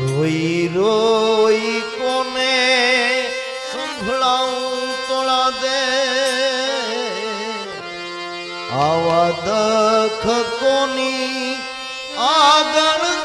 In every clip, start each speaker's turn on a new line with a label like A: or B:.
A: રોઈ રોઈ કોને સંભળાવું તોળા દે આવા દખ કોની આગળ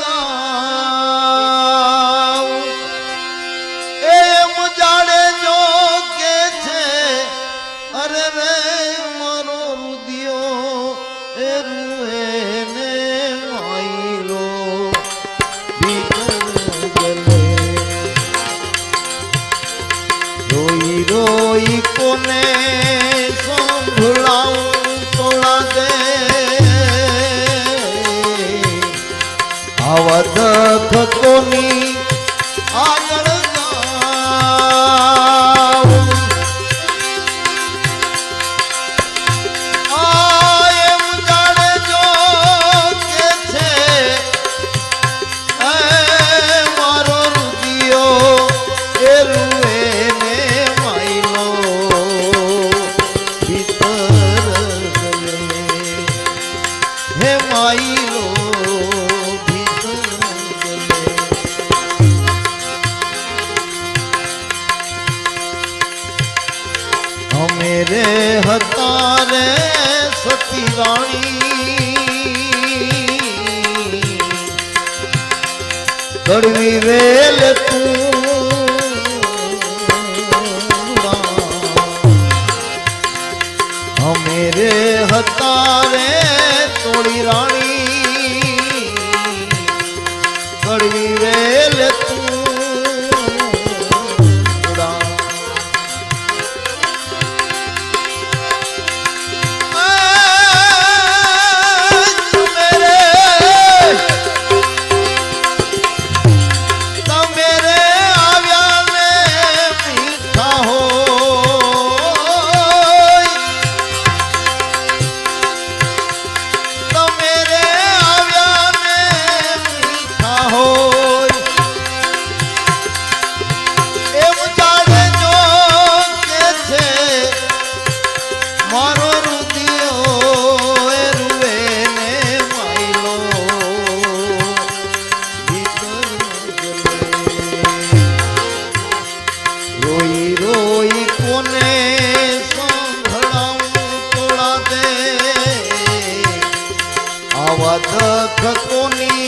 A: ઘેરે હતા રે સતી રાણી કડવી વેલ તું. અમે રે આવત ખકોની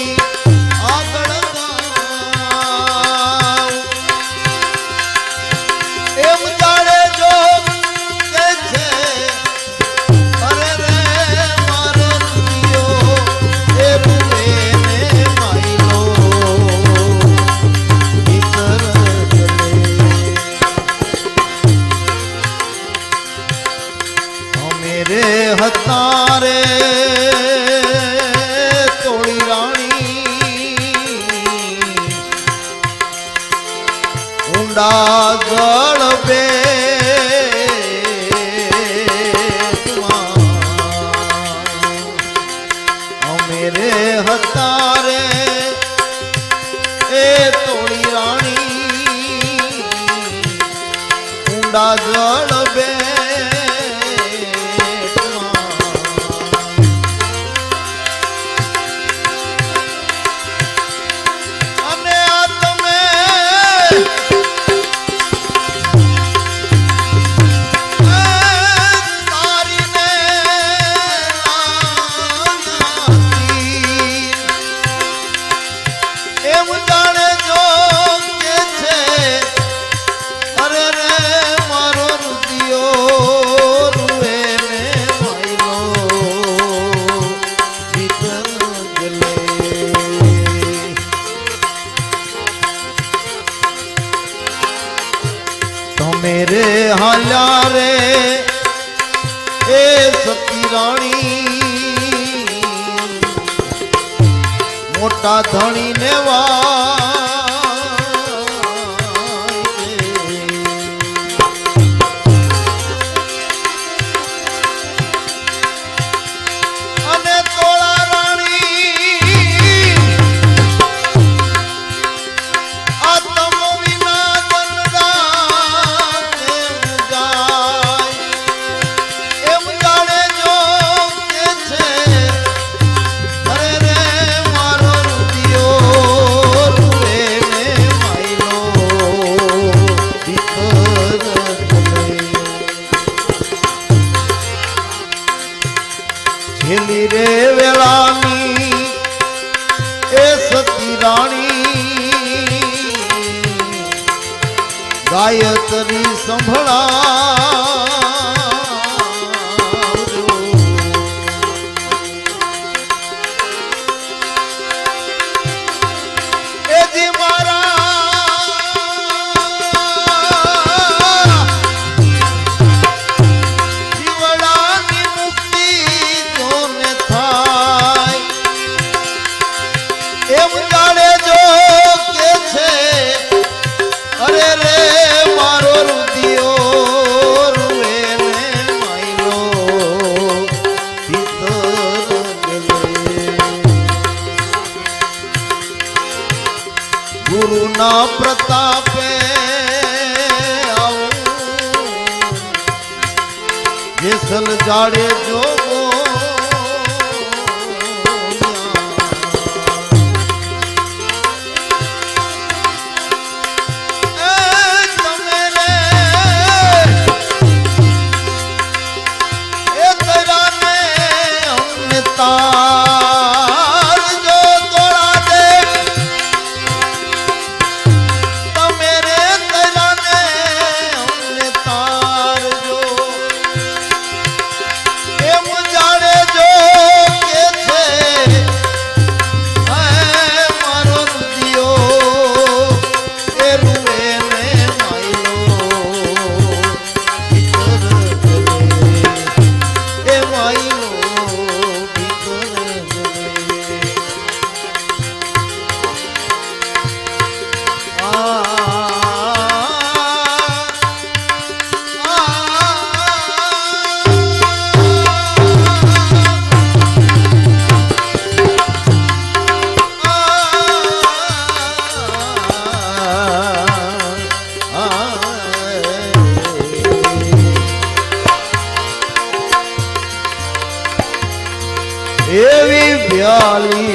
A: ઊંડા ગળબે અમે રે હતા રે. એ તોડી રાણી. ઊંડા ગળ मेरे हला रे ए सती राणी मोटा धनी नेवा હેલી રે વેલાની એ સતી રાણી. ગાયત્રી સંભળા ગુરુના પ્રતાપે જેસલ જાડે જો দয়ালি